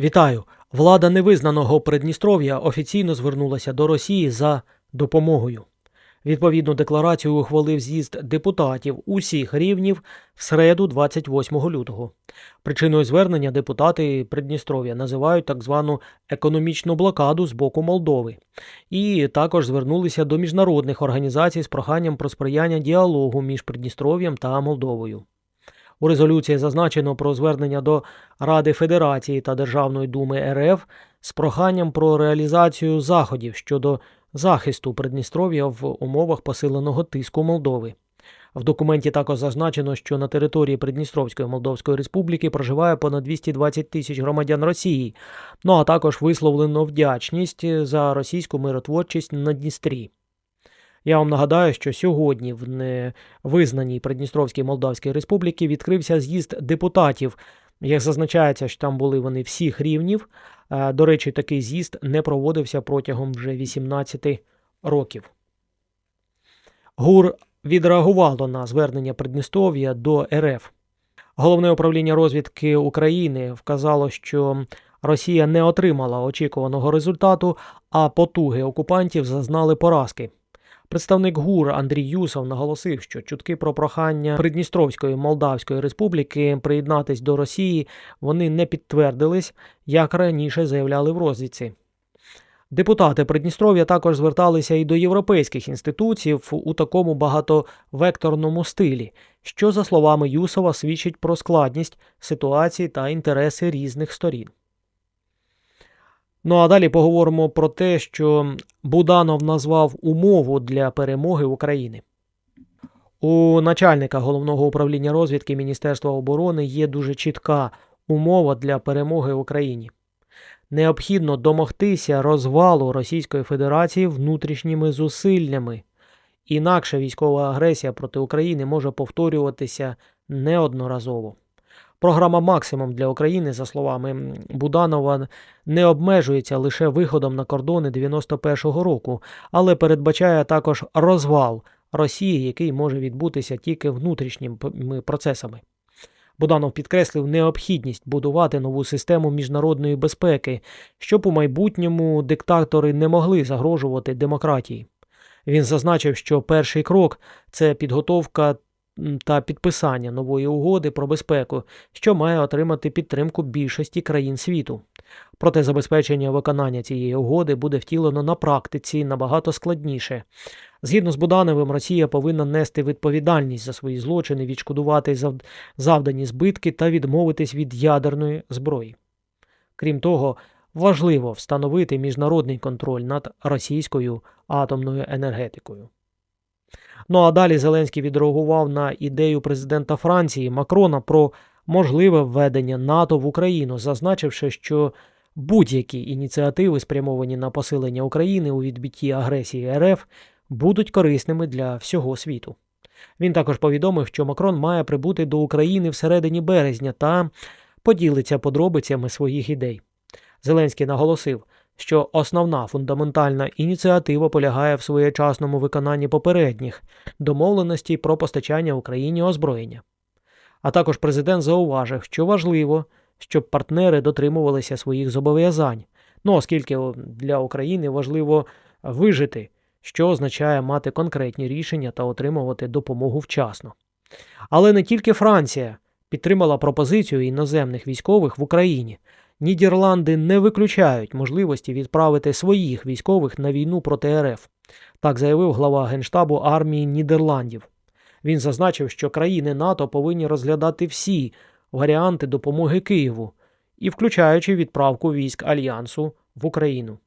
Вітаю! Влада невизнаного Придністров'я офіційно звернулася до Росії за допомогою. Відповідну декларацію ухвалив з'їзд депутатів усіх рівнів в середу 28 лютого. Причиною звернення депутати Придністров'я називають так звану економічну блокаду з боку Молдови, і також звернулися до міжнародних організацій з проханням про сприяння діалогу між Придністров'ям та Молдовою. У резолюції зазначено про звернення до Ради Федерації та Державної думи РФ з проханням про реалізацію заходів щодо захисту Придністров'я в умовах посиленого тиску Молдови. В документі також зазначено, що на території Придністровської Молдовської Республіки проживає понад 220 тисяч громадян Росії, ну а також висловлено вдячність за російську миротворчість на Дністрі. Я вам нагадаю, що сьогодні в невизнаній Придністровській Молдавській Республіці відкрився з'їзд депутатів. Як зазначається, що там були вони всіх рівнів. Е, До речі, такий з'їзд не проводився протягом вже 18 років. ГУР відреагувало на звернення Придністров'я до РФ. Головне управління розвідки України вказало, що Росія не отримала очікуваного результату, а потуги окупантів зазнали поразки. Представник ГУР Андрій Юсов наголосив, що чутки про прохання Придністровської Молдавської Республіки приєднатись до Росії вони не підтвердились, як раніше заявляли в розвідці. Депутати Придністров'я також зверталися і до європейських інституцій у такому багатовекторному стилі, що, за словами Юсова, свідчить про складність ситуації та інтереси різних сторін. Ну а далі поговоримо про те, що Буданов назвав умову для перемоги України. У начальника головного управління розвідки Міністерства оборони є дуже чітка умова для перемоги Україні. Необхідно домогтися розвалу Російської Федерації внутрішніми зусиллями, інакше військова агресія проти України може повторюватися неодноразово. Програма Максимум для України, за словами Буданова, не обмежується лише виходом на кордони 91-го року, але передбачає також розвал Росії, який може відбутися тільки внутрішніми процесами. Буданов підкреслив необхідність будувати нову систему міжнародної безпеки, щоб у майбутньому диктатори не могли загрожувати демократії. Він зазначив, що перший крок це підготовка та підписання нової угоди про безпеку, що має отримати підтримку більшості країн світу. Проте забезпечення виконання цієї угоди буде втілено на практиці набагато складніше. Згідно з Будановим, Росія повинна нести відповідальність за свої злочини, відшкодувати завдані збитки та відмовитись від ядерної зброї. Крім того, важливо встановити міжнародний контроль над російською атомною енергетикою. Ну а далі Зеленський відреагував на ідею президента Франції Макрона про можливе введення НАТО в Україну, зазначивши, що будь-які ініціативи, спрямовані на посилення України у відбитті агресії РФ, будуть корисними для всього світу. Він також повідомив, що Макрон має прибути до України всередині березня та поділиться подробицями своїх ідей. Зеленський наголосив, що основна фундаментальна ініціатива полягає в своєчасному виконанні попередніх домовленостей про постачання Україні озброєння. А також президент зауважив, що важливо, щоб партнери дотримувалися своїх зобов'язань, ну оскільки для України важливо вижити, що означає мати конкретні рішення та отримувати допомогу вчасно. Але не тільки Франція підтримала пропозицію іноземних військових в Україні. Нідерланди не виключають можливості відправити своїх військових на війну проти РФ, так заявив глава Генштабу армії Нідерландів. Він зазначив, що країни НАТО повинні розглядати всі варіанти допомоги Києву, і включаючи відправку військ Альянсу в Україну.